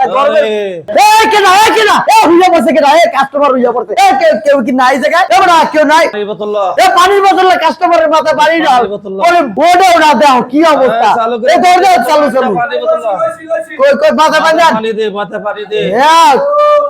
বাটা করবে। এই কেনা এই কেনা। এ হুইয়া বসে কেনা এ কাস্টমার হুইয়া পড়ছে। এ কেউ কেউ কি নাই জায়গায়? এ বড়া কেউ নাই। এ পানির বোতলে কাস্টমারের মাথা পানি দাও। ওরে বোর্ডেও না দাও কি অবস্থা? হ্যাঁ, এ দৌড় দাও চালু চালু। পানি। কই কই পানি দে মাথা পানি দে হ্যাঁ মাথা পানি দে। দে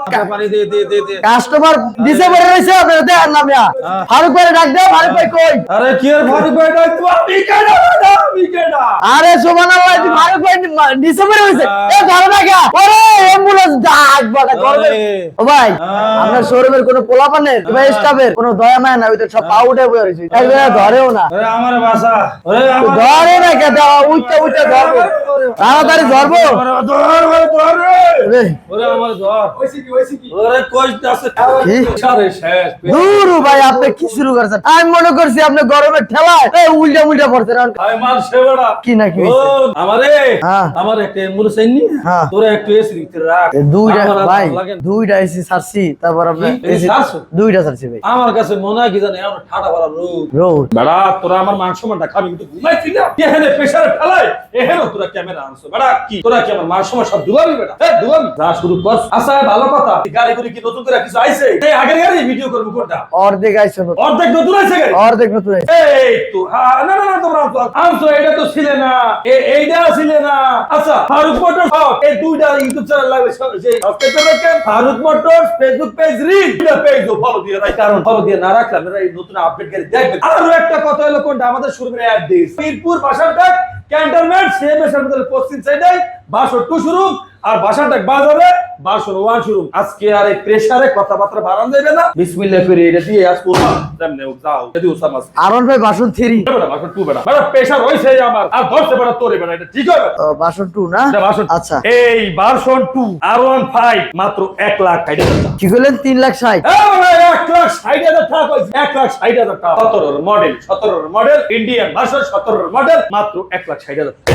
কাস্টমার দিছে পড়ে রইছে আপনারা দেন না মিয়া। ফারুক ভাই ডাক দাও ফারুক ভাই কই? আরে কি আর ফারুক ভাই ডাক তুমি আমি কেডা না আমি কেডা? আরে সুবহানাল্লাহ তুমি ফারুক ভাই দিছে রইছে এ ধরো না কে ওরে অ্যাম্বুলেন্স ডাক বাটা করবে ও ভাই। আপনার শোরুমের কোনো পোলাপানের কিংবা। স্টাফের কোনো দয়া মায়া না ওইটা সব পাউডে বয়ে রইছে একবারে ধরেও না। আরে আমার বাসা। আরে আমার ধরে না কে দাও উচ্চা উচ্চা ধরবো। তাড়াতাড়ি ধরবো। ধর ধর ধর। ওরে আমার ধর। ওরে কইতে আছে। কি? সারে শেষ। দূর ভাই আপনি কি শুরু করছেন? আমি মনে করছি আপনি গরমের ঠেলায় উল্টা উল্টা পড়ছেন আর আই মার সেবড়া কি না কি ও হইছে? আমারে। আমার একটা অ্যাম্বুলেন্স আইনি। তোরা একটু এসি দিতে রাখ। দুইটা ভাই ভালো দুইটা এসি ছাড়ছি তারপর আপনি এসি এসি দুইটা ছাড়ছি ভাই। আমার কাছে মনে হয় কি জানি ঠাডা ভাড়া রোদ রোদ বেড়া তোরা আমার মান সম্মানটা খাবি কিন্তু ঘুমাইছি না। এখানে প্রেসারে ফেলাই এখানে তোরা ক্যামেরা আনছো। বেড়া কি? তোরা কি আমার সব ডুবাবি বেড়া? হ্যাঁ ডুবাবি। যা শুরু কর আচ্ছা ভালো কথা। গাড়ি করে কি নতুন করে কিছু আইছে? এই আগের গাড়ি ভিডিও করব কোনটা? অর্ধেক নতুন। অর্ধেক নতুন আইছে গাড়ি? অর্ধেক নতুন আইছে। এই তো না না না তোমরা আনছো। এটা তো ছিলে না। এইটা ছিলে না। আচ্ছা ফারুক মোটর এই দুইটা ইউটিউব চ্যানেল লাগবে যে সাবস্ক্রাইব রাখেন। Faruk motor Facebook page reel এটা পেজ ফলো দিয়ে রাখ কারণ ফলো দিয়ে না রাখলে আপনারা এই নতুন আপডেট গাড়ি দেখবেন। আরও একটা কথা হলো কোনটা? আমাদের শোরুমের অ্যাড্রেস মিরপুর বাসারটাক ক্যান্টনমেন্ট সেম এর পশ্চিম সাইডে বাসর টু শোরুম আর বাসারটাক বাজারে বাসর ওয়ান শুরু। আজকে আর এই প্রেসারে কথাবার্তা বাড়ান যাবে না। বিসমিল্লাহ করে এটা দিয়ে আজ করবা তেমনি যাও যদি ওসাম আছে। আরন ভাই বাসন থ্রি। বেটা বাসন টু বেটা। বেটা প্রেসার হইছে আমার। আর ধরছে বেটা তোরে বেটা এটা ঠিক হবে? বাসন টু না? ভার্সন আচ্ছা। এই বাসন টু আর ওয়ান ফাইভ মাত্র এক লাখ ষাট হাজার টাকা। কি করলেন তিন লাখ ষাট? এই বাবা, এক লাখ ষাট হাজার টাকা কইছে, এক লাখ ষাট হাজার টাকা। সতেরোর মডেল সতেরোর মডেল ইন্ডিয়ান ভার্সন সতেরোর মডেল মাত্র এক লাখ ষাট হাজার টাকা।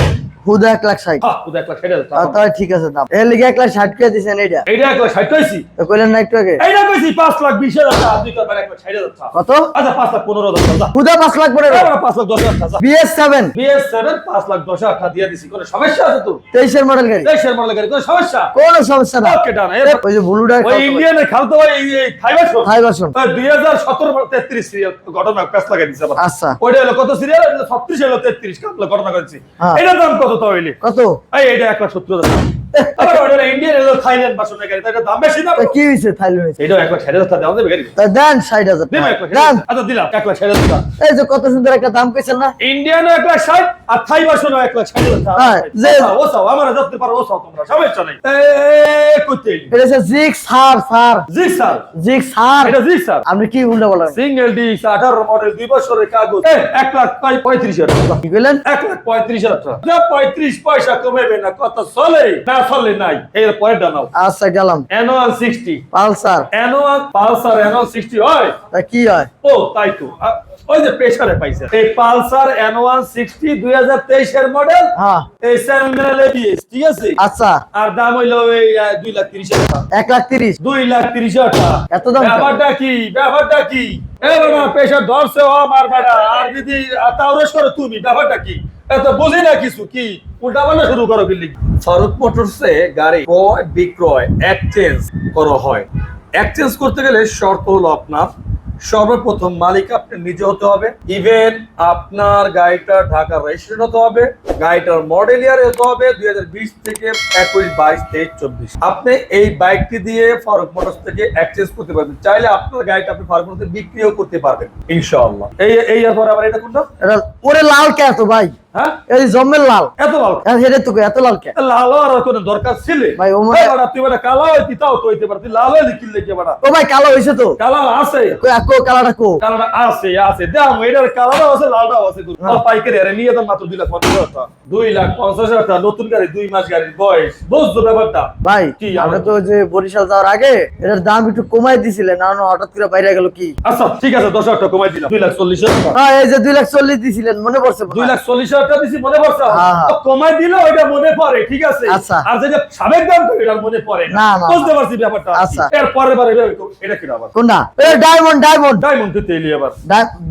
হুদা এক লাখ ষাট। হ্যাঁ, এক লাখ ষাট হাজার আর টাকা তাহলে ঠিক আছে দাম। এর লিগে এক লাখ ষাট কে দিছেন এইটা? এইটা এক লাখ ষাট কইছি? কইলেন না একটু আগে। এইটা কইছি পাঁচ লাখ বিশ হাজার টাকা দুই এক লাখ ষাট হাজার কত? আচ্ছা পাঁচ লাখ পনেরো হাজার হুদা পাঁচ লাখ পড়ে পাঁচ লাখ দশ হাজার বিএস সেভেন। বিএস সেভেন পাঁচ লাখ দশ হাজার দিয়ে দিছি। কোনো সমস্যা আছে তো? তেইশের মডেল গাড়ি। দেশের মডেল গাড়ি কোনো সমস্যা? কোনো সমস্যা না। ওকে ডান ওই যে ব্লুটা ওই খালতো ভাই। এই ফাইবার দুই হাজার সতেরো তেত্রিশ সিরিয়াল ঘটনা প্যাস লাগাই দিচ্ছে আচ্ছা। ওইটা হলো কত সিরিয়াল ছত্রিশ হলো তেত্রিশ ঘটনা করেছি। হ্যাঁ। এটার দাম কত তাহলে কত? এই এটা এক লাখ সত্তর হাজার কি হয়েছে দেন ষাট হাজার দিলাম এক লাখ ষাট হাজার। এই যে কত সুন্দর একটা দাম না? ইন্ডিয়ানও এক লাখ ষাট আর থাই বাসনও এক লাখ ষাট হাজার আমার ধরতে পারো তোমরা আপনি কি উল্টা বলেন? সিঙ্গেল ডিস্ক আঠারো মডেল দুই বছরের কাগজ। এক লাখ পঁয়- পঁয়ত্রিশ হাজার কি এক লাখ পঁয়ত্রিশ হাজার পঁয়ত্রিশ পয়সা কমেবে না কত চলে। না চলে নাই। এর পয়েন্টটা নাও। আচ্ছা গেলাম। Annual sixty Pulsar. Annual Pulsar annual sixty হয় তা কি হয়? ও তাই তো। ওই যে প্রেসারে পাইছে। এই পালসার অ্যানুয়াল সিক্সটি দুই হাজার তেইশের মডেল হ্যাঁ। এই এবিএস ঠিক আছে? আচ্ছা। আর দাম হইল এই দুই লাখ তিরিশ হাজার এক লাখ তিরিশ। দুই লাখ তিরিশ হাজার এত দাম ব্যাপারটা কি? ব্যাপারটা কি? এ বাবা পেশা ধরছে ও আমার বেটা। আর তাওরেশ করো তুমি ব্যাপারটা কি? এত বুঝি না কিছু কি? উল্টা পাল্টা শুরু করো বিল্ডিং ফারুক মোটরসে গাড়ি ক্রয় বিক্রয় এক্সচেঞ্জ করা হয়। এক্সচেঞ্জ করতে গেলে শর্ত হলো আপনার সর্বপ্রথম মালিক আপনি নিজে হতে হবে। ইভেন আপনার গাড়িটা ঢাকার রেজিস্ট্রেশন হতে হবে, গাড়িটার মডেল ইয়ার হতে হবে দুই হাজার বিশ থেকে একুশ, বাইশ, তেইশ, চব্বিশ। আপনি এই বাইকটি দিয়ে ফারুক মোটরস থেকে অ্যাক্সেস করতে পারবেন। চাইলে আপনার গাড়িটা আপনি ফারুক মোটরস বিক্রিও করতে পারবেন, ইনশাআল্লাহ। এই এই আবার এটা কোনটা এটা ওরে লাল কে ভাই? হ্যাঁ? এই লাল। এত লাল? আর হেরে তো এত লাল কে? লাল আর কোনো দরকার ছিল? ভাই, ও এই তুই বেটা কালো হইতি তাও তো হইতে পারতি। লাল হইলে কি লেগে বাড়া ও ভাই কালো হইছে তো। কালো আছে। কই আকো কালাটা কো? কালোটা আছে আছে। দাম এটার কালোটাও আছে লালটাও আছে। পাইকারি আরে নিয়ে যান মাত্র দুই লাখ টাকা। দুই টাকা নতুন গাড়ি দুই মাস গাড়ির বয়স। বুঝছ ব্যাপারটা? ভাই কি, আমরা আমরা- তো যে বরিশাল যাওয়ার আগে এটার দাম একটু কমাই দিছিলেন না না হঠাৎ করে বাইরে গেল কি? আচ্ছা ঠিক আছে দশ হাজার টাকা কমাই দিলাম। দুই লাখ চল্লিশ হাজার টাকা। হ্যাঁ এই যে দুই লাখ চল্লিশ দিছিলেন মনে পড়ছে দুই লাখ চল্লিশ হাজার হাজার টাকা দিছি মনে পড়ছে? হ্যাঁ, হ্যাঁ। কমাই দিলে ওইটা মনে পড়ে ঠিক আছে? আচ্ছা। আর যেটা সাবেক দাম তো এটা মনে পড়ে না, বুঝতে পারছি ব্যাপারটা। আচ্ছা। এর পরের বারে এটা কি আবার? কোনটা? এ ডায়মন্ড ডায়মন্ড ডায়মন্ড তো তেলি আবার।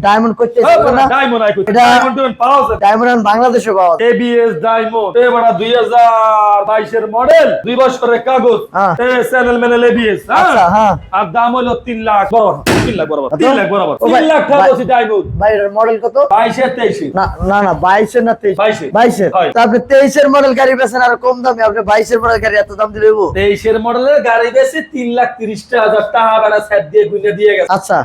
ডায়মন্ড করতে না ডায়মন্ড আই কই ডায়মন্ড পাওয়া যায় ডায়মন্ড বাংলাদেশে পাওয়া যায়। এবিএস ডায়মন্ড এ বড় 2022 এর মডেল দুই বছরের কাগজ। হ্যাঁ। এ চ্যানেল মেনেল এবিএস আচ্ছা হ্যাঁ। আর দাম হলো 3 লাখ। বরাবর 3 লাখ বরাবর। 3 লাখ বরাবর। 3 লাখ টাকা বলছি ডায়মন্ড ভাই এর মডেল কত? 22 এর 23 না না না বাইশের না তেইশ? 22 এর। বাইশের। তা মডেল গাড়ি বেছেন আর কম দামে আপনি বাইশের মডেল গাড়ি এত দাম দিলে হইবো? তেইশের মডেলের গাড়ি বেশি তিন লাখ তিরিশটা হাজার টাকা বেড়া স্যার দিয়ে গুনে দিয়ে গেছে। আচ্ছা।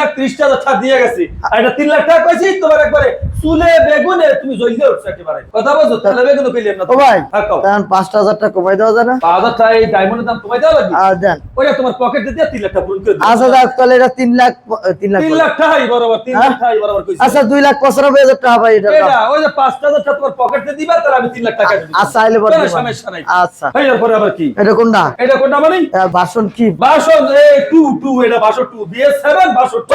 লাখ ত্রিশটা হাজার টাকা দিয়ে গেছি। আর এটা তিন লাখ টাকা কইছি তোমার একবারে চুলে বেগুনে তুমি জ্বলতে উঠছো একেবারে। কথা বলছো? তাহলে বেগুনে কইলেন না ও ভাই হ্যাঁ, কও। পাঁচটা হাজার টাকা কমাই দেওয়া যায় না? পাঁচ হাজার টাকা এই ডায়মন্ডের দাম কমাই দেওয়া লাগবে? আর দেন। ওইটা তোমার পকেটে দিয়ে তিন লাখ টাকা পূরণ করে আচ্ছা তাহলে এটা তিন লাখ তিন লাখ তিন লাখ টাকাই বরাবর তিন হ্যাঁ? লাখ টাকাই বরাবর কইছি। আচ্ছা দুই লাখ পঁচানব্বই হাজার টাকা ভাই এটা এটা ওই যে পাঁচটা হাজার টাকা তোমার পকেটে দিবা তাহলে আমি তিন লাখ টাকা দিব। আচ্ছা আইলে বড় সমস্যা নাই। আচ্ছা। এই এরপরে আবার কি? এটা কোনটা? এটা কোনটা মানে? বাসন কি? বাসন এ টু টু এটা version two. BS seven version two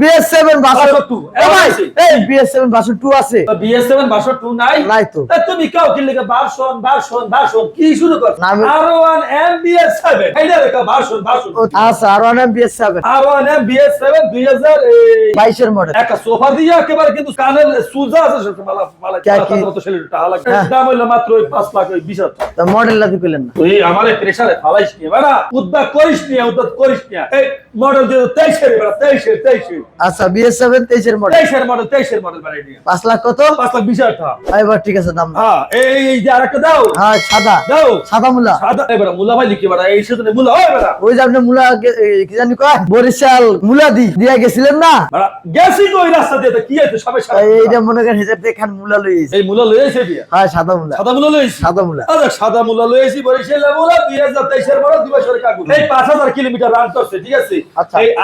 BS seven version version two, ভাই এই বিএস সেভেন বাসন টু আছে। বিএস সেভেন বাসন টু নাই। নাই তো। তুমি কাউ কি লিখে বাসন বাসন বাসন কি শুরু কর R one M BS seven এইটা লেখা বাসন বাসন। আচ্ছা R one BS seven R one M BS seven দুই হাজার বাইশের মডেল একটা সোফা দিয়ে একেবারে কিন্তু কানের সুজা আছে সেটা মালা মালা ক্যা কি? মতো ছেলে টাকা লাগে। দাম হইল মাত্র ওই পাঁচ লাখ ওই বিশ হাজার টাকা। মডেল লাগি পেলেন না তুই আমারে প্রেসারে বেড়া উদ্যোগ করিস নিয়ে উদ্যোগ করিস এই মডেল দিয়ে তেইশের বেড়া তেইশের তেইশের। আচ্ছা বিএস সেভেন তেইশের মডেল তেইশের মডেল তেইশের মডেল পাঁচ লাখ কত? পাঁচ লাখ বিশ হাজার টাকা। এবার ঠিক আছে দাম। হ্যাঁ এই যে আরেকটা দাও। হ্যাঁ সাদা। দাও। সাদা মুলা। সাদা এবার মুলা ভাই লিখে বেড়া এই সেদিনে মুলা হয় বেড়া ওই যে আপনি মুলা কি জানি কয়? বরিশাল মুলা দি দিয়া গেছিলেন না? গেছি তো ওই রাস্তা দিয়ে কি আছে এই- এইটা মনে করেন হিসাব দিয়ে খান মুলা লই এই মুলা এসে দিয়ে? হ্যাঁ সাদা মুলা। সাদা মুলা এসে সাদা মুলা। আরে সাদা মুলা এসে বরিশাল মুলা দুই হাজার তেইশের বড় দুই বছরের কাগজ। এই পাঁচ হাজার কিলোমিটার রান করছে ঠিক আছে।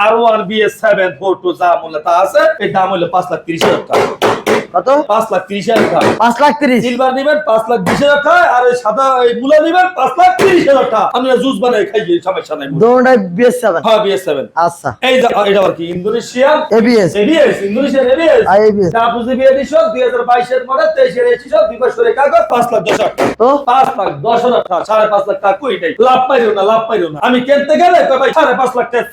R one BS seven four two যা মূল্য তা আছে, এই দাম হলো পাঁচ লাখ তিরিশ হাজার টাকা। কত পাঁচ লাখ তিরিশ হাজার টাকা পাঁচ লাখ তিরিশ সিলভার নিবেন পাঁচ লাখ বিশ হাজার টাকা আর ওই সাদা মুলা নিবেন পাঁচ লাখ তিরিশ হাজার টাকা আমি জুস বানাই খাই সমস্যা নাই দোনটা বিএস হ্যাঁ বিএস আচ্ছা এই এটা আর কি Indonesia ABS ABS Indonesia ABS ABS তা বুঝে বিয়ে দিছো 2022 এর পরে 23 এর এসেছ দুই বছরের কাগজ 5 লাখ 10 হাজার তো 5 লাখ 10 হাজার টাকা লাখ টাকা কই লাভ না লাভ না আমি গেলে কই ভাই লাখ টাকা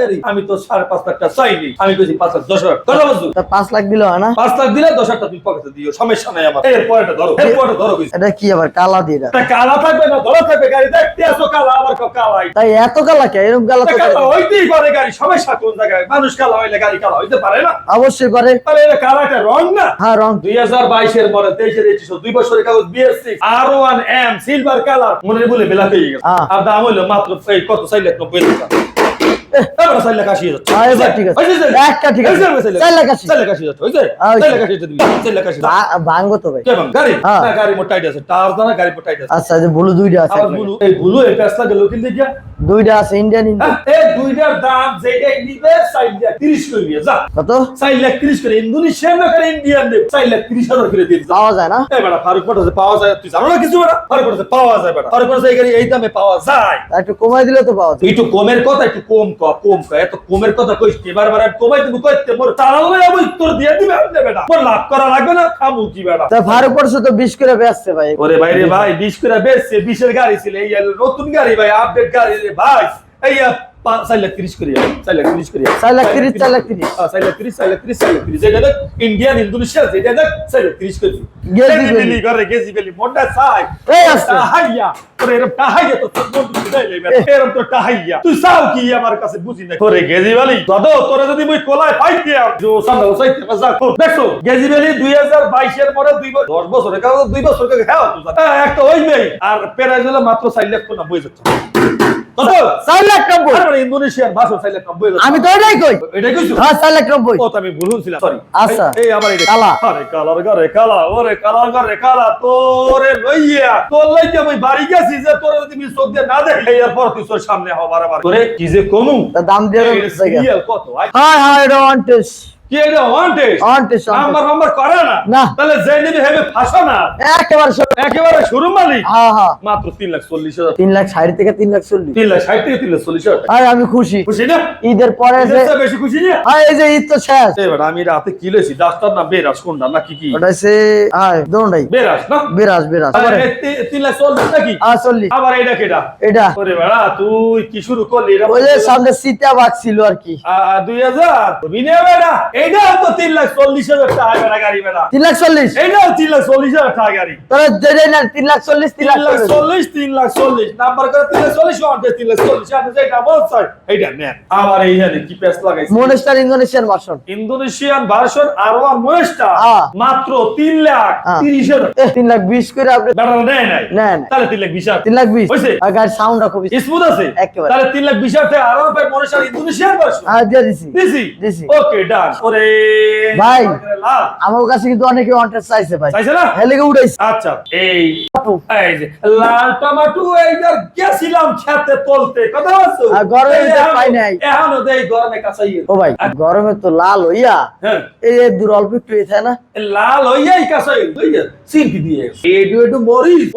গাড়ি আমি তো লাখ টাকা চাইনি আমি কইছি 5 লাখ 10 হাজার কথা বুঝছ 5 লাখ দিলো না 5 লাখ দিলে 10 হাজারটা তুমি পকেটে দিও সমস্যা নাই আমার। এর পরেটা ধরো এর পরেটা ধরো এটা কি আবার কালা দিয়ে এটা? কালা থাকবে না ধরো থাকবে গাড়ি দেখতে আসো কালা আবার কালাই। তাই এত কালা কে? এরকম কালা তো কালা হইতেই পারে গাড়ি অবশ্যই পারে। হ্যাঁ, হ্যাঁ। আর দাম হলো মাত্র কত? চাইলে 90 টাকা। এবার চার লাখ আশি হাজার। হ্যাঁ, এবার ঠিক আছে। একটা ঠিক আছে। চার লাখ আশি। চার লাখ আশি। হাজার। হয়েছে? হ্যাঁ, চার লাখ আশি হাজার দিবি, চার লাখ আশি ভাঙবো তো ভাই। গাড়ি? হ্যাঁ। গাড়ি মোট টাইট আছে। টায়ার দানা গাড়ি মোট টাইট আছে। আচ্ছা যে ব্লু দুইটা আছে আবার এই ব্লু এই পেছলা গেল কিন্তু গিয়া। দুইটা আছে ইন্ডিয়ান এই দুইটার দাম যেটাই নিবে চার লাখ তিরিশ করে নিয়ে যা। কত? চার লাখ তিরিশ করে ইন্দোনেশিয়ান না করে ইন্ডিয়ান দেব চার লাখ তিরিশ হাজার করে দিয়ে পাওয়া যায় না? এই বেটা ফারুক মোটরসে পাওয়া যায় তুই জানো না কিছু বেটা? ফারুক মোটরসে পাওয়া যায় বেটা। ফারুক মোটরসে এই এই দামে পাওয়া যায়। একটু কমাই দিলে তো পাওয়া যায়। একটু কমের কথা একটু কম ক কম ক। এত কমের কথা কইস কি এবার বার কমাই তুমি কইতে। মোর চালালো না আমি তোর দিয়ে দিবে আপনি বেটা। মোর লাভ করা লাগবে না খামু কি বেটা? তা ফারুক পড়ছে তো বিশ করে বেচছে ভাই। ওরে ভাই রে ভাই বিশ করে বেচছে বিশের গাড়ি ছিল এই নতুন গাড়ি ভাই আপডেট গাড়ি ভাই এই চার লাখ তিরিশ করিয়া চার লাখ তিরিশ করিয়া। চার লাখ তিরিশ, চার লাখ তিরিশ। চার লাখ তিরিশ চার লাখ তিরিশ চার লাখ তিরিশ। যেটা দেখ ইন্ডিয়ান ইন্দোনেশিয়া যেটা দেখ চার লাখ তিরিশ করি। গেজি। বেলি করে গেজি বেলি মনটা চাই। এই আছে। টাহাইয়া তোর এরম টাহাইয়া তো তোর কিছু দেয় নাই বেটা। এরম তো টাহাইয়া। তুই চাও কি আমার কাছে বুঝি না করে গেজি বেলি দাদো তোরা যদি মুই কোলায় পাইতে জো সামনে ওসাইতে যা দেখছ? গেজি বেলি 2022 এর পরে দুই বছর 10 বছরের কাগজ দুই বছর কাগজ হ্যাঁ একটা নেই আর প্রাইস হলো মাত্র 4 লাখ 90 হাজার টাকা কত চার লাখ নব্বই আর মানে ইন্দোনেশিয়ার ভাষা 4 লাখ 90 হাজার আমি তো এটাই কই। এটাই কইছো? হ্যাঁ চার লাখ নব্বই ও আমি ভুল ছিলাম সরি আচ্ছা। এই আমার এটা। কালা। আরে কালার ঘরে কালা ওরে কালার ঘরে কালা তোরে লইয়া তোর লইয়া আমি বাড়ি গেছি যে তোরে যদি আমি চোখ দিয়ে না দেখে এরপর তুই তোর সামনে তোরে কি যে কমু? দাম দিয়ে কত? হ্যাঁ হ্যাঁ এটা ওয়ান টেস্ট কি এটা ওয়ান্টেড On নাম্বার নাম্বার করে না। না। তাহলে যে নিবি হেবে ফাঁসো না। একেবারে একেবারে শুরু মালিক। হ্যাঁ হ্যাঁ মাত্র তিন লাখ চল্লিশ হাজার। তিন লাখ ষাট থেকে তিন লাখ চল্লিশ। তিন লাখ ষাট থেকে তিন লাখ চল্লিশ হাজার। টাকা। আমি খুশি। খুশি না? ঈদের পরে যে বেশি খুশি না? এই যে ঈদ তো শেষ। এবার আমি রাতে কি লইছি ডাক্তার না বেরাস কোনটা না কি কি? ওটা হচ্ছে দোনটাই বেরাস না? বিরাজ বিরাজ। আরে, লাখ চল্লিশ নাকি? আর চল্লিশ। আবার এটা কেটা এটা ওরে বেড়া তুই কি শুরু করলি? ওই যে সামনে সিটা বাগ ছিল আর কি। আ- দুই হাজার। বিনে বেড়া এইটা তো তিন লাখ চল্লিশ হাজার টাকা গাড়ি বেড়া তিন লাখ চল্লিশ এইটাও তিন লাখ চল্লিশ হাজার টাকা গাড়ি তাহলে যেটাই না তিন লাখ চল্লিশ তিন তিন লাখ লাখ চল্লিশ চল্লিশ তিন লাখ চল্লিশ নাম্বার করে তিন লাখ চল্লিশ ওয়ান্টে তিন লাখ চল্লিশ আপনি যেটা বলছেন এইটা নেন আবার এইখানে কি পেস লাগাইছে monster Indonesian version Indonesian version R one মহেশটা হ্যাঁ। মাত্র তিন লাখ হ্যাঁ। তিরিশ হাজার তিন লাখ বিশ করে আপনি বেড়া নেয় নাই নেন তাহলে তিন লাখ বিশ হাজার তিন লাখ বিশ হয়েছে? গাড়ির সাউন্ডটা খুবই স্মুথ আছে একেবারে। তাহলে তিন লাখ বিশ হাজার আর ওয়ান মহেশার ইন্দোনেশিয়ান ভার্সন হ্যাঁ দিয়ে দিছি দিছি দিছি। ওকে ডান ওরে ভাই। আমার কাছে কিন্তু অনেকে ওয়ান্টেড চাইছে ভাই। চাইছে না? হেলিকে উঠাইছে আচ্ছা এই লাল টমাটো এইবার গেছিলাম খেতে তোলতে। কথা বলছো? গরমে এই তো পাই নাই। এখনও দেই গরমে কাঁচাই ও ভাই গরমে তো লাল হইয়া হ্যাঁ। এই দূর অল্প একটু না? লাল হইয়াই কাঁচাই চিনকি দিয়ে একটু একটু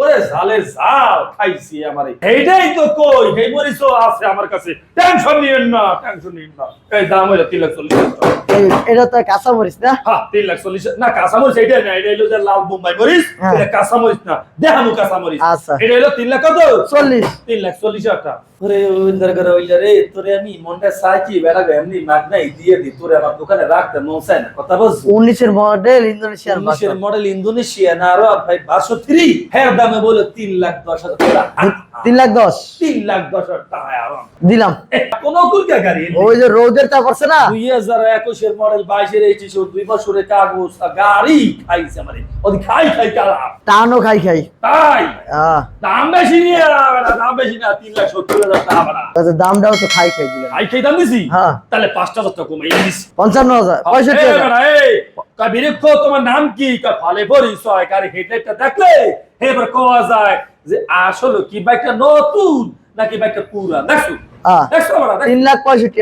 ওরে ঝালে ঝাল খাইছি আমারে এইটাই তো কই এই মরিচও আছে আমার কাছে। টেনশন নিয়েন না টেনশন নিয়েন না। এই দাম হইল তিন লাখ চল্লিশ হাজার এটা তো কাঁচা মরিচ না? হ্যাঁ তিন লাখ চল্লিশ না কাঁচামরিচ এটা না এটা হলো যে লাল বোম্বাই মরিচ। এটা কাঁচামরিচ না দেখানো কাঁচামরিচ। আচ্ছা। এটা হলো তিন লাখ কত? চল্লিশ। তিন লাখ চল্লিশ টাকা। ওরে ওইন্দার করে ওইলা রে তোরে আমি মনটা চাইছি বেড়া গে এমনি মাগনাই দিয়ে দি তোরে আমার দোকানে রাখতে মন চায় না কথা বলছো? উনিশের মডেল ইন্দোনেশিয়ান উনিশের মডেল ইন্দোনেশিয়া না আরও ভাই বাসো থ্রি হ্যাঁ দামে বলে তিন লাখ দশ হাজার তিন লাখ দশ। তিন লাখ দশ টাকা দিলাম। কোন কুলকা গাড়ি ওই যে রোদের তা করছে না? দুই হাজার একুশের মডেল বাইশের এইটিস দুই বছরের কাগজ গাড়ি খাইছে মানে। ওদি খাই খাই কালাম টানও খাই খাই। তাই? দাম বেশি নিয়ে দাম বেশি না তিন লাখ সত্তর হাজার টাকা দামটাও তো খাই খাই দিলাম। খাই খাই দাম দিছি হ্যাঁ। তাহলে পাঁচটা হাজার টাকা কমে দিছি পঞ্চান্ন হাজার পঁয়ষট্টি হাজার। বেটা, এই, কয় বিরক্ষ তোমার নাম কি? ফালে গাড়ি হেডলাইটটা দেখলে এবার কোয়া যায় যে আসলে কি বাইকটা নতুন নাকি বাইকটা পুরা দেখছ। দেখছ তিন লাখ পঁয়ষট্টি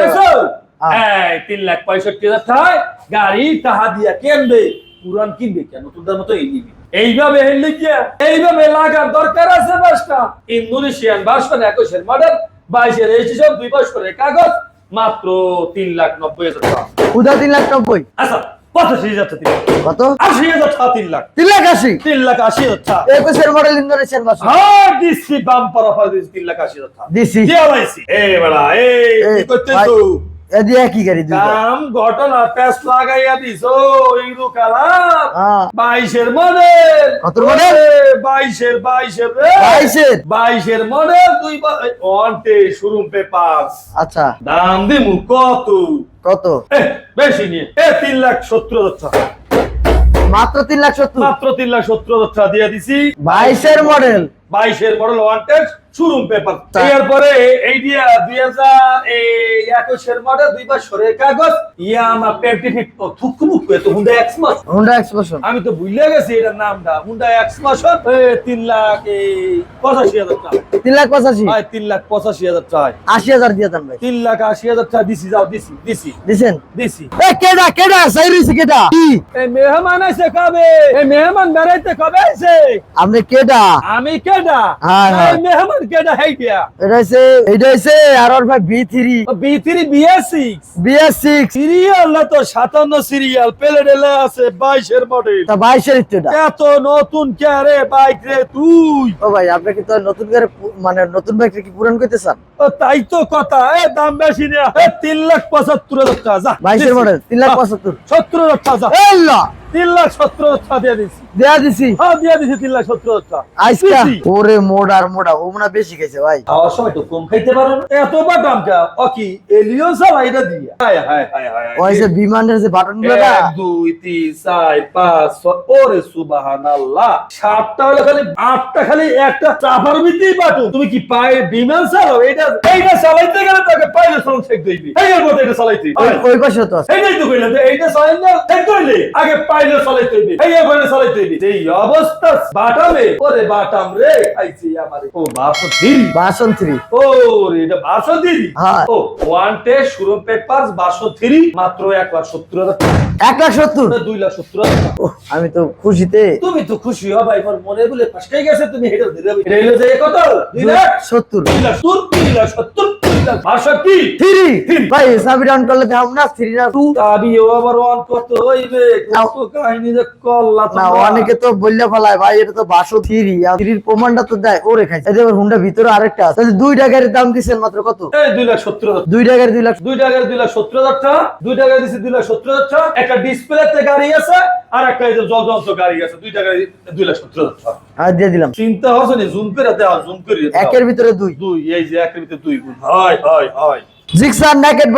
হ্যাঁ। তিন লাখ পঁয়ষট্টি হাজার টাকায় গাড়ি টাহা দিয়া কিনবে। পুরান কিনবে কেন? নতুনটার মতো এই নিবি। এইভাবে হেললে কি এইভাবে লাগার দরকার আছে বাসটা। ইন্দোনেশিয়ান ভার্সন একুশের মডেল বাইশের এই সব দুই বছরের কাগজ মাত্র তিন লাখ নব্বই হাজার টাকা। উদা তিন লাখ নব্বই। আচ্ছা পঁচাশি হাজার টাকা। কত? আশি হাজার টাকা তিন লাখ। তিন লাখ আশি? তিন লাখ আশি হাজার টাকা। একুশের মডেল ইন্দোনেশিয়ান ভার্সন হ্যাঁ দিচ্ছি বাম্পার অফার দিচ্ছি তিন লাখ আশি হাজার টাকা। দিছি। এ বেড়া এই করতেছো? এদি একই গাড়ি দুইটা। কাম ঘটনা প্যাস লাগাইয়া দিস ইরু কালাম হ্যাঁ। বাইশের মডেল কত মডেল দুই শোরুম পেপার আচ্ছা। দাম দিমু কত? কত? বেশি নিয়ে। এ তিন লাখ সত্তর হাজার টাকা। মাত্র তিন লাখ সত্তর? মাত্র তিন লাখ সত্তর হাজার টাকা দিয়ে দিছি। বাইশের মডেল বাইশের মডেল ওয়ান্টেড শোরুম পেপার এরপরে এই দিয়া দুই হাজার একুশের মডেল কাগজ থুকু এত হুন্ডা এক্স মাস হুন্ডা আমি তো ভুলে গেছি এটার নামটা। হুন্ডা এক্স মাস তিন লাখ পঁচাশি হাজার টাকা। তিন লাখ পঁচাশি? হয় তিন লাখ পঁচাশি হাজার টাকা। আশি হাজার দিয়ে দেন ভাই। তিন লাখ আশি হাজার টাকা দিছি যাও দিছি দিছি। দিছেন? দিছি। এ কেডা কেডা? সাইরিস কেডা? কি? এই মেহমান আছে কবে এই মেহমান বেড়াইতে কবে আছে আপনি কেডা? আমি কেডা? হ্যাঁ, হ্যাঁ। মেহমান কেডা এটা এটা আর ওর ভাই সিরিয়াল না তো সিরিয়াল মডেল তা এত নতুন কে রে বাইক রে তুই? ও ভাই আপনি কি তো নতুন করে মানে নতুন বাইক কি পূরণ করতে চান? ও তাই তো কথা। এ দাম বেশি না। এ তিন লাখ পঁচাত্তর হাজার টাকা যা। মডেল তিন লাখ পঁচাত্তর। সত্তর হাজার টাকা যা। এল্লা তিন লাখ সত্তর হাজার দিয়ে দিছি দেয়া দিছি? হ্যাঁ দিয়ে দিছি তিন লাখ সত্তর হাজার টাকা। ওরে মোড় আর মোড়া ও বেশি খাইছে ভাই। খাওয়ার সময় তো কম খাইতে পারো না। এত বা দাম কা ও কি এলিও চালা এটা হায় হায় হায় হায় ওই যে বিমানের যে বাটনগুলো না? এক দুই তিন চার পাঁচ ছয় ওরে সুবাহান সাতটা হলে খালি আটটা খালি একটা চাপার তুমি কি পায়ে বিমান চালাও? এটা এইটা চালাইতে গেলে তাকে শেখ এই এর এটা চালাইতে। ওই- ওই পাশে তো আছে। এইটাই তো কইলাম যে এইটা চালাই না শেখ দিলে। আগে চালাইতে হইবে। এই এখানে চালাইতে হইবে। এই অবস্থা বাটামে ওরে বাটাম রে আমারে। ও ও রে এটা হ্যাঁ। ও ওয়ান টে শুরু মাত্র এক লাখ সত্তর হাজার এক লাখ সত্তর? দুই লাখ সত্তর আমি তো খুশিতে। তুমি তো খুশি হবা এবার মনে বলে ফাঁসকে গেছে তুমি হেঁটে এটা হইল যে কত দুই লাখ সত্তর। দুই লাখ সত্তর দুই লাখ সত্তর। দুই লাখ থ্রি। ভাই সাবি ডাউন করলে দেখাম না থ্রি না টু আবিও আবার অন করতে হইবে। কত কাহিনী যে করলা না অনেকে তো বললে ফেলায় ভাই এটা তো বাসো থ্রি। থ্রির প্রমাণটা তো দেয় ওরে খাইছে। এই যে হুন্ডা ভিতরে আরেকটা আছে। তাহলে দুই টাকার দাম দিচ্ছেন মাত্র কত? এই দুই লাখ সত্তর দুই টাকার দুই লাখ দুই টাকার দুই লাখ সত্তর হাজার টাকা দুই টাকা দিচ্ছে দুই লাখ সত্তর হাজার টাকা একটা ডিসপ্লেতে গাড়ি আছে আর একটা এই যে গাড়ি আছে দুই টাকা দুই লাখ সত্তর হাজার টাকা আর দিয়ে দিলাম। চিন্তা হচ্ছে না? জুম করে দেওয়া জুম করে একের ভিতরে দুই। দুই এই যে একের ভিতরে দুই গুণ। হয় হয় হয় জিক্সার নেকেট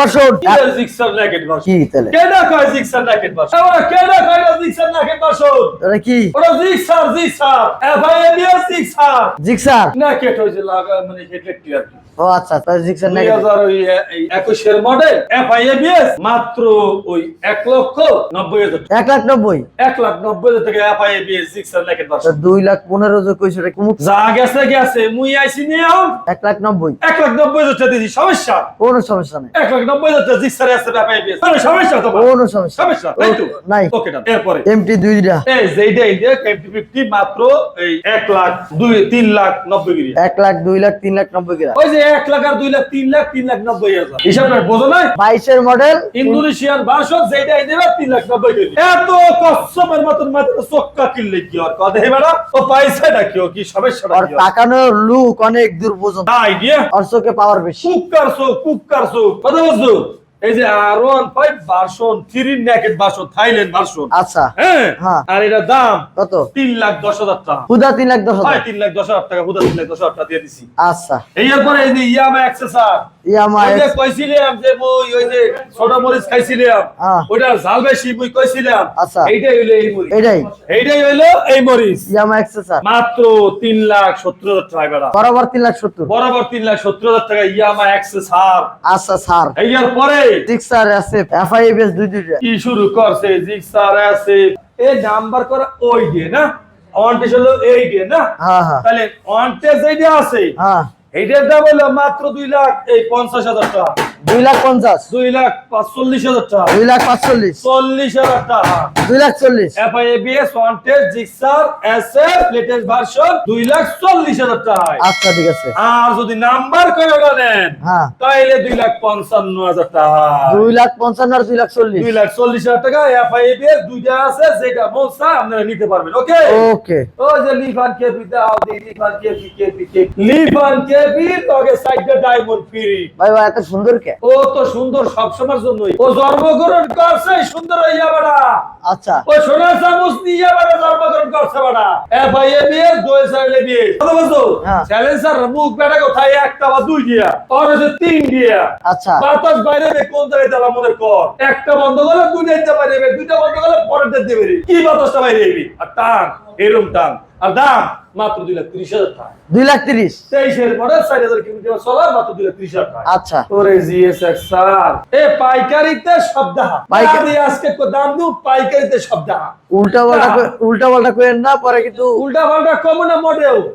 কিসের জিক্সার ন্যাকেট বাস কি তাহলে? কেডা কয় জিক্সার ন্যাকেট বাস আমরা কেডা কয় না জিক্সার ন্যাকেট বাস ওটা কি? ওরা Gixxer Gixxer. FI ABS Gixxer. Gixxer? Naked হইছে লাগা মানে হেডলাইট ক্লিয়ার ও আচ্ছা হাজার একুশের মডেল এফআইএবিএস মাত্র ওই এক লক্ষ নব্বই হাজার এক লাখ নব্বই? এক লাখ নব্বই হাজার টাকা এফআইএবিএস বাস তা দুই লাখ পনেরো যে কইছে যা গেছে গেছে মুই আইসি নিয়ে এক লাখ নব্বই। এক লাখ নব্বই হাজার দিয়েছি সমস্যা? কোনো সমস্যা নেই। এক লাখ নব্বই হাজার টাকা জিক্সার আছে এফআইএবিএস সমস্যা তো কোনো সমস্যা। সমস্যা নাই। ওকে এরপরে। এমটি দুইটা এই যেইটা যে এমটি ফিফটি মাত্র এই এক লাখ দুই তিন লাখ নব্বই গিরি এক লাখ দুই লাখ তিন লাখ নব্বই গ্রাম ওই যে এক লাখ আর দুই লাখ তিন লাখ তিন লাখ নব্বই হাজার। হিসাবটা বোঝো না বাইশের মডেল ইন্দোনেশিয়ান ভার্সন যেটাই দেবে তিন লাখ নব্বই এত কসমের মতন মাত্র চক্কা কিনলে কি আর কথা বেড়া ও পয়সাটা কি ও কি সমস্যা আর? তাকানোর লুক অনেক দূর পর্যন্ত। তাই দিয়ে? আর চোখে পাওয়ার বেশি। কুক কারছো কুক কারছো কথা বুঝছ? এই যে R one five version three naked version Thailand version আচ্ছা। হ্যাঁ? হ্যাঁ। আর এটা দাম কত? তিন লাখ দশ হাজার টাকা। হুদা তিন লাখ দশ হাজার। তিন লাখ দশ হাজার টাকা হুদা তিন লাখ দশ হাজার টাকা দিয়ে দিছি। আচ্ছা। এই এরপরে এই যে ইয়ামা অ্যাক্সেসর ইয়ামা ওই যে কইছিলাম যে মুই ওই যে ছোট মরিচ খাইছিলাম হ্যাঁ। ওইটা ঝাল বেশি মুই কইছিলাম। আচ্ছা। এইটাই হইল এই মরিচ। এটাই এইটাই হইল এই মরিচ। ইয়ামা এক্সেসার মাত্র তিন লাখ সত্তর হাজার টাকা বরাবর তিন লাখ সত্তর। বরাবর তিন লাখ সত্তর হাজার টাকা ইয়ামা অ্যাক্সেসর আচ্ছা স্যার এই এর পরে সিক্সার আছে। এফআইএস দুই দুইটা কি শুরু করছে? জিক্সার আছে। এই নাম্বার করা ওই দিয়ে না? অন হলো এই দিয়ে না? হ্যাঁ হ্যাঁ। তাহলে অন এইটা আছে। হ্যাঁ। এইটার দাম হলো মাত্র দুই লাখ এই পঞ্চাশ হাজার টাকা। দুই লাখ পঞ্চাশ। দুই লাখ পাঁচচল্লিশ হাজার টাকা। দুই লাখ পাঁচচল্লিশ। চল্লিশ হাজার টাকা। দুই লাখ চল্লিশ। FI ABS one test Gixxer SF latest version দুই লাখ চল্লিশ হাজার টাকা। আচ্ছা ঠিক আছে। আর যদি নাম্বার করে নেন হ্যাঁ। তাইলে দুই লাখ পঞ্চান্ন হাজার টাকা। দুই লাখ পঞ্চান্ন আর দুই লাখ চল্লিশ। দুই লাখ চল্লিশ হাজার টাকা এফআইএবিএস দুইটা আছে যেটা বলছে আপনারা নিতে পারবেন ওকে? ওকে। ও যে লিফান কেপি দাও দি Lifan KP KP KP. Lifan KP তোকে সাইডে ডায়মন্ড ফ্রি। ভাই ভাই এত সুন্দর কে? ও তো সুন্দর সবসময়ের জন্যই। ও জন্মগ্রহণ করছে সুন্দর হইয়া বেড়া। আচ্ছা। ও সোনা চামচ নিয়ে বেড়া জন্মগ্রহণ করছে বেড়া। এফ আই এ বিয়ে দুই সাইলে বিয়ে কথা বলছো? হ্যাঁ। চ্যালেঞ্জার মুখ বেড়া কোথায়? একটা বা দুই দিয়া। আর হচ্ছে তিন দিয়া। আচ্ছা। বাতাস বাইরে রে কোন জায়গায় তারা মনে কর? একটা বন্ধ করলে দুইটা দিতে পারে দুইটা বন্ধ করলে পরের দিতে পারে কি বাতাসটা বাইরে আর টান। এরম টান আর দাম মাত্র দুই লাখ ত্রিশ হাজার টাকা। দুই লাখ তিরিশ? তেইশের পরে চার হাজার কিলোমিটার মাত্র দুই লাখ ত্রিশ হাজার টাকা। আচ্ছা। ওরে জিএস এক্সার এ পাইকারিতে দাম পাইকারি- আজকে কো দাম দু পাইকারিতে সব দাম উল্টা পাল্টা উল্টা পাল্টা করেন না পরে কিন্তু উল্টা পাল্টা কমন না মডেল। যে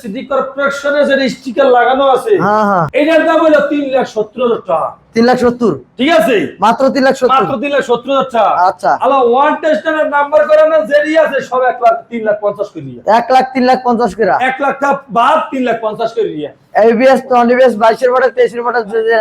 সিটি কর্পোরেশনে যে স্টিকার লাগানো আছে হ্যাঁ হ্যাঁ। এটার দাম হলো তিন লাখ সত্তর হাজার টাকা। তিন লাখ সত্তর? ঠিক আছে? মাত্র তিন লাখ সত্তর? মাত্র তিন লাখ সত্তর হাজার টাকা। আচ্ছা। আলা ওয়ান টেস্টের নাম্বার করে না যেরি আছে সব এক লাখ তিন লাখ পঞ্চাশ করে এক লাখ তিন লাখ পঞ্চাশ করে। এক লাখ বাদ তিন লাখ পঞ্চাশ করে এবিএস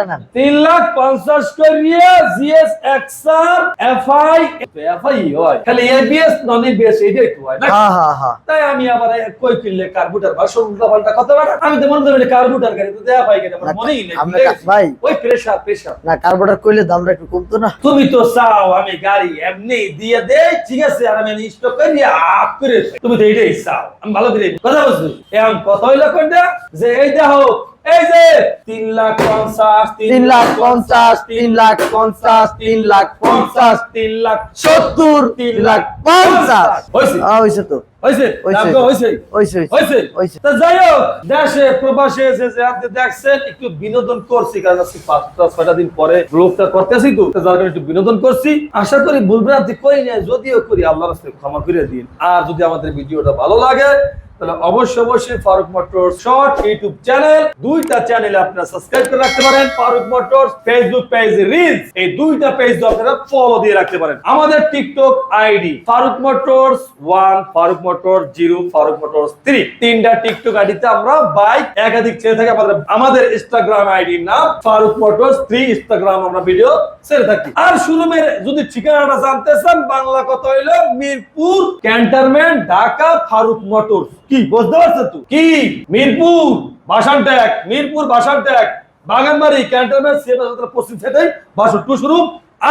নেন তিন লাখ পঞ্চাশ করিয়ে জিএস এক্সআর এফআই এফআই হয়। খালি এবিএস নন এবিএস এইটাই তো হয় না? হ্যাঁ হ্যাঁ হ্যাঁ। তাই আমি আবার কই কিনলে কার্বুটার বা উল্টা পাল্টা কথা বলা আমি তো মনে করি কার্বুটার গাড়ি তো দেয়া পাই গেছে আমার মনেই নেই। আমরা ভুলে কা- গেছি। ভাই। ওই প্রেসার প্রেসার না কার্বোটার করলে দামটা একটু কমতো না। তুমি তো চাও আমি গাড়ি এমনি দিয়ে দেই ঠিক আছে আর আমি স্টক করে দিয়ে আপ করে তুমি তো এইটাই চাও আমি ভালো করে কথা বলছি। এখন কথা হইল কোনটা যে এই দেখো এই যে তিন লাখ পঞ্চাশ তিন লাখ পঞ্চাশ তিন লাখ পঞ্চাশ তিন লাখ পঞ্চাশ তিন লাখ সত্তর তিন লাখ পঞ্চাশ। হয়েছে? হয়েছে তো। হয়েছে হয়েছে। দাম তো হয়েছে হয়েছে হয়েছে হয়েছে হয়েছে। তা যাই হোক দেশে প্রবাসে এসে যে আপনি দেখছেন একটু বিনোদন করছি কারণ আজকে পাঁচটা ছয়টা দিন পরে ব্লগটা করতেছি তো যার কারণে একটু বিনোদন করছি। আশা করি ভুল করি না যদিও করি আল্লাহর রাস্তায় ক্ষমা করে দিন। আর যদি আমাদের ভিডিওটা ভালো লাগে তাহলে অবশ্যই অবশ্যই Faruk motor short YouTube channel দুইটা চ্যানেলে আপনারা সাবস্ক্রাইব করে রাখতে পারেন Faruk motor Facebook page reels এই দুইটা পেজ আপনারা ফলো দিয়ে রাখতে পারেন। আমাদের TikTok ID Faruk motors one Faruk motor, zero, Faruk motors three তিনটা টিকটক আইডিতে আমরা বাইক একাধিক ছেড়ে থাকি। আমাদের আমাদের ইনস্টাগ্রাম আইডির নাম ফারুক মোটরস থ্রি ইনস্টাগ্রাম আমরা ভিডিও ছেড়ে থাকি। আর শুরুমের যদি ঠিকানাটা জানতে চান, বাংলা কথা হইল মিরপুর ক্যান্টনমেন্ট, ঢাকা, ফারুক মোটরস। কি, বুঝতে পারছ তো? কি? মিরপুর বাসান ট্যাগ মিরপুর বাসান ট্যাগ বাগানবাড়ি, ক্যান্টনমেন্ট সিএমএস পশ্চিম সাইডে বাসন টু শুরু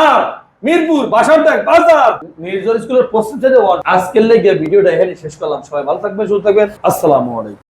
আর মিরপুর বাসারটাক বাজার। নির্জন স্কুলের প্রস্তুতি আজকের লেগে ভিডিওটা এখানে শেষ করলাম। সবাই ভালো থাকবেন, সুস্থ থাকবেন। আসসালামু আলাইকুম।